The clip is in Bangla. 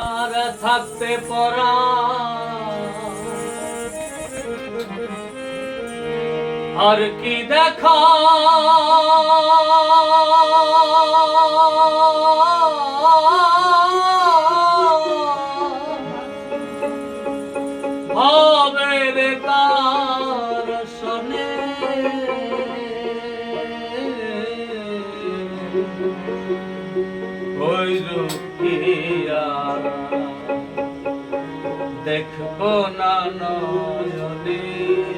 আর থাকতে পরা আর কি দেখা Thank you. ওই দেখব না নয়নে।